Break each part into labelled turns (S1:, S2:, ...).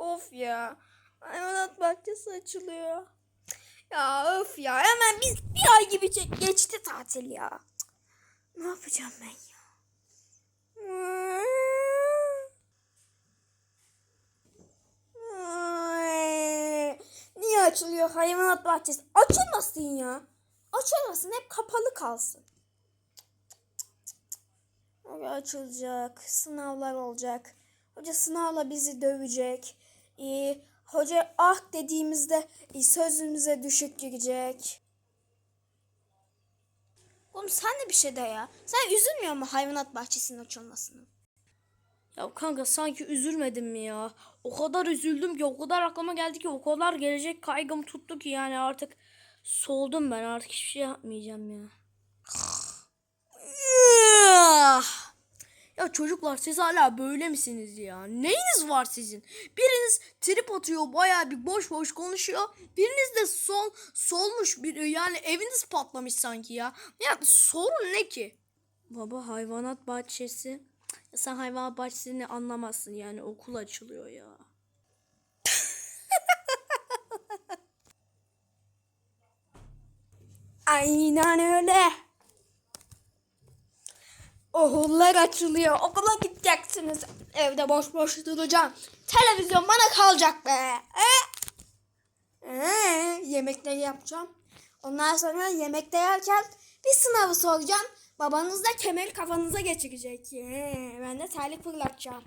S1: Of ya. Hayvanat bahçesi açılıyor. Ya öf ya hemen bir, bir ay gibi çek- geçti tatil ya. Ne yapacağım ben ya? Niye açılıyor hayvanat bahçesi? Açılmasın ya. Açılmasın hep kapalı kalsın. Hoca açılacak. Sınavlar olacak. Hoca sınavla bizi dövecek. Ee, hoca ah dediğimizde e, sözümüze düşük girecek. Oğlum sen de bir şey de ya. Sen üzülmüyor mu hayvanat bahçesinin açılmasını?
S2: Ya kanka sanki üzülmedim mi ya? O kadar üzüldüm ki o kadar aklıma geldi ki o kadar gelecek kaygım tuttu ki yani artık soldum ben artık hiçbir şey yapmayacağım ya. Çocuklar siz hala böyle misiniz ya? Neyiniz var sizin? Biriniz trip atıyor bayağı bir boş boş konuşuyor. Biriniz de sol solmuş bir yani eviniz patlamış sanki ya. Ya sorun ne ki? Baba hayvanat bahçesi. Sen hayvanat bahçesini anlamazsın yani okul açılıyor ya.
S1: Aynen öyle. Okullar açılıyor. Okula gideceksiniz. Evde boş boş duracağım. Televizyon bana kalacak be. E? E, yemekleri yapacağım. Ondan sonra yemekte yerken bir sınavı soracağım. Babanız da kemeri kafanıza geçirecek. E, ben de terlik fırlatacağım.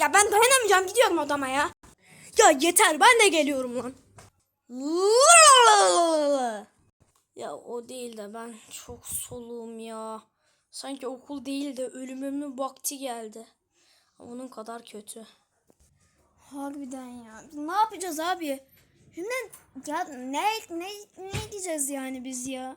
S1: Ya ben dayanamayacağım. Gidiyorum odama ya.
S2: Ya yeter ben de geliyorum lan. Ya o değil de ben çok soluğum ya. Sanki okul değil de ölümümün vakti geldi. Onun kadar kötü.
S1: Harbiden ya. Ne yapacağız abi? Şimdi ya ne ne ne diyeceğiz yani biz ya?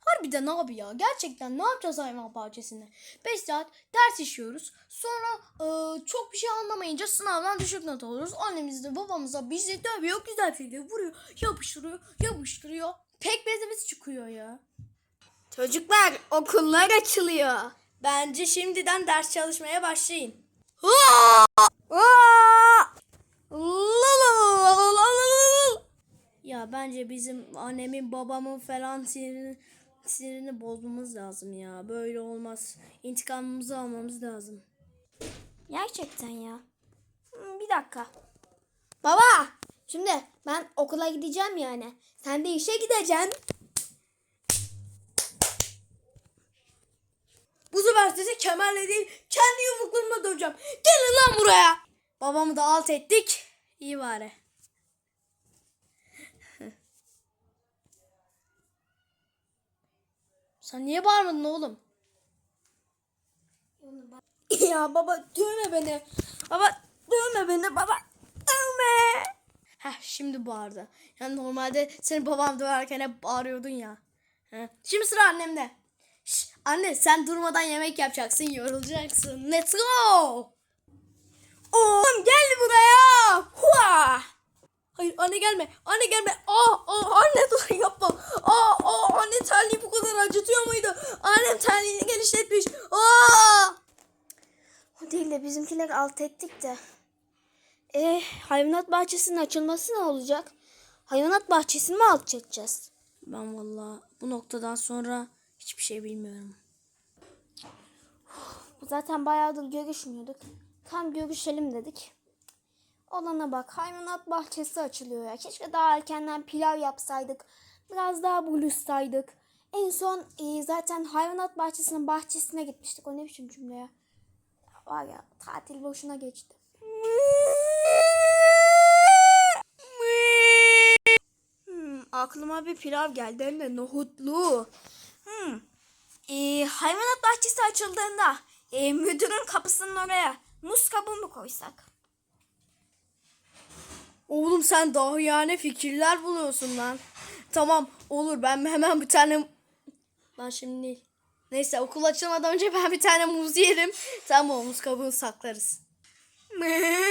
S2: Harbiden abi ya gerçekten ne yapacağız hayvan bahçesinde? 5 saat ders işiyoruz. Sonra e, çok bir şey anlamayınca sınavdan düşük not alıyoruz. Annemiz de babamız da bizi dövüyor güzel fiille vuruyor. Yapıştırıyor yapıştırıyor. Tek bezimiz çıkıyor ya.
S1: Çocuklar okullar açılıyor.
S2: Bence şimdiden ders çalışmaya başlayın. Ya bence bizim annemin babamın falan sinirini, sinirini bozmamız lazım ya. Böyle olmaz. İntikamımızı almamız lazım.
S1: Gerçekten ya. Hmm, Bir dakika. Baba şimdi ben okula gideceğim yani. Sen de işe gideceksin.
S2: Bu sefer sizi kemerle değil kendi yumruklarımla döveceğim. Gelin lan buraya. Babamı da alt ettik. İyi bari. Sen niye bağırmadın oğlum?
S1: ya baba dövme beni. Baba dövme beni baba. Dövme.
S2: Şimdi bağırdı. Yani normalde seni babam döverken hep bağırıyordun ya. Şimdi sıra annemde. Şş, anne sen durmadan yemek yapacaksın yorulacaksın. Let's go.
S1: Oğlum gel buraya. Hua.
S2: Hayır anne gelme. Anne gelme. Aa, aa anne dur yapma. Aa, aa anne terliği bu kadar acıtıyor muydu? Annem terliğini genişletmiş. Aa!
S1: O değil de bizimkiler alt ettik de. E hayvanat bahçesinin açılması ne olacak? Hayvanat bahçesini mi alt?
S2: Ben valla bu noktadan sonra hiçbir şey bilmiyorum.
S1: Zaten bayağıdır görüşmüyorduk. Tam görüşelim dedik. Olana bak hayvanat bahçesi açılıyor ya. Keşke daha erkenden pilav yapsaydık. Biraz daha buluşsaydık. En son e, zaten hayvanat bahçesinin bahçesine gitmiştik. O ne biçim cümle ya? Var ya tatil boşuna geçti. Hmm, aklıma bir pilav geldi hem de nohutlu. Hmm. Ee, hayvanat bahçesi açıldığında e, müdürün kapısının oraya muz kabuğu mu koysak?
S2: Oğlum sen daha yani fikirler buluyorsun lan. Tamam olur ben hemen bir tane... Lan şimdi değil. Neyse okul açılmadan önce ben bir tane muz yerim. Tamam muz kabuğunu saklarız. Mıı.